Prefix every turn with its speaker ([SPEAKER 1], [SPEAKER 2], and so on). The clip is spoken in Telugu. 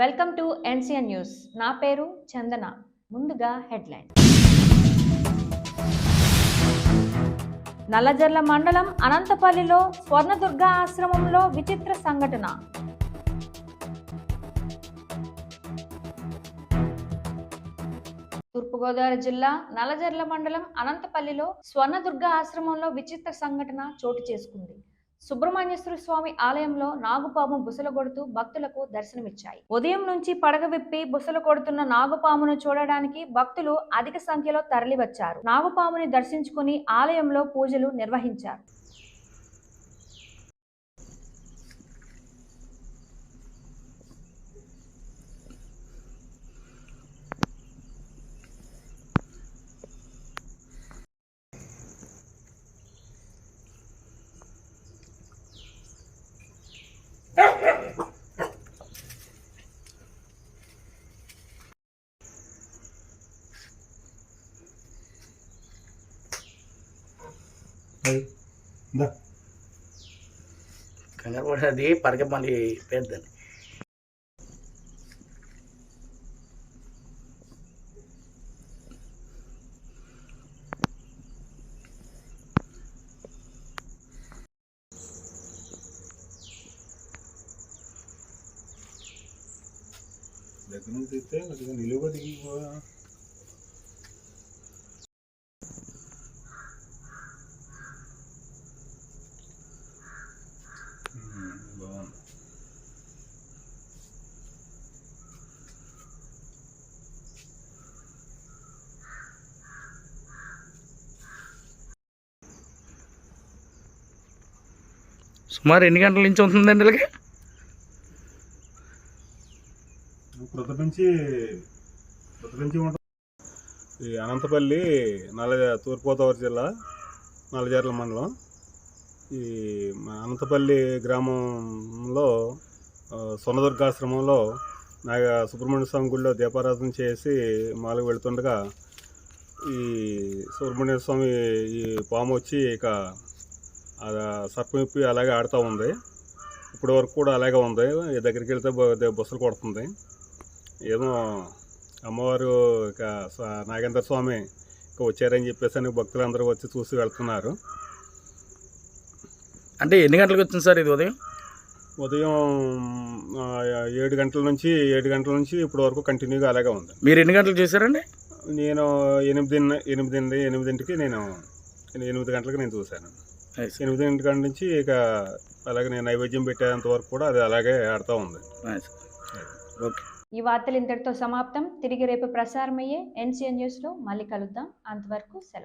[SPEAKER 1] Welcome to NCN news. నా పేరు చందన. ముందుగా హెడ్లైన్. నల్లజర్ల మండలం అనంతపల్లిలో స్వర్ణదుర్గ ఆశ్రమంలో విచిత్ర సంఘటన. తూర్పుగోదావరి జిల్లా నల్లజర్ల మండలం అనంతపల్లిలో స్వర్ణదుర్గ ఆశ్రమంలో విచిత్ర సంఘటన చోటు చేసుకుంది. సుబ్రహ్మణ్యేశ్వర స్వామి ఆలయంలో నాగుపాము బుసలు కొడుతూ భక్తులకు దర్శనమిచ్చాయి. ఉదయం నుంచి పడగ విప్పి బుసలు కొడుతున్న నాగుపామును చూడడానికి భక్తులు అధిక సంఖ్యలో తరలివచ్చారు. నాగుపాముని దర్శించుకుని ఆలయంలో పూజలు నిర్వహించారు.
[SPEAKER 2] కంగారు పడేది పడక మళ్ళీ పెద్దని
[SPEAKER 3] దగ్గర నుంచి తీస్తే నిలువుగా దిగిపోయా
[SPEAKER 2] సుమారు ఎన్ని గంటల నుంచి ఉంటుందండి ఇలాగే?
[SPEAKER 3] ఉంటుంది. ఈ అనంతపల్లి నల్ల తూర్పుగోదావరి జిల్లా నల్లజర్ల మండలం. ఈ అనంతపల్లి గ్రామంలో సొన్నదుర్గాశ్రమంలో నాగ సుబ్రహ్మణ్య స్వామి గుడిలో దీపారాధన చేసి మాలకు వెళుతుండగా ఈ సుబ్రహ్మణ్య స్వామి ఈ పాము వచ్చి ఇక ఆ సర్పం ఇప్పి అలాగే ఆడుతూ ఉంది. ఇప్పటి వరకు కూడా అలాగే ఉంది. ఈ దగ్గరికి వెళ్తే బుసలు కొడుతుంది. ఏమో అమ్మవారు ఇక నాగేంద్ర స్వామి ఇక వచ్చారని చెప్పేసి అని భక్తులందరూ వచ్చి చూసి వెళ్తున్నారు.
[SPEAKER 2] అంటే ఎన్ని గంటలకు వచ్చింది సార్ ఇది ఉదయం?
[SPEAKER 3] ఉదయం ఏడు గంటల నుంచి ఏడు గంటల నుంచి ఇప్పటి వరకు కంటిన్యూగా అలాగే ఉంది.
[SPEAKER 2] మీరు ఎన్ని గంటలకు చేశారండి?
[SPEAKER 3] నేను ఎనిమిది ఎనిమిది ఎనిమిదింటికి నేను ఎనిమిది గంటలకు నేను చూశాను.
[SPEAKER 2] నైస్
[SPEAKER 3] ఎనిమిదింటి గంట నుంచి ఇక అలాగే నేను నైవేద్యం పెట్టేంత వరకు కూడా అది అలాగే ఆడుతూ ఉంది.
[SPEAKER 2] ఓకే
[SPEAKER 1] ఈ వార్తలు ఇంతటితో సమాప్తం. తిరిగి రేపు ప్రసారమయ్యే ఎన్సిఎన్ న్యూస్లో మళ్ళీ కలుద్దాం. అంతవరకు సెలవు.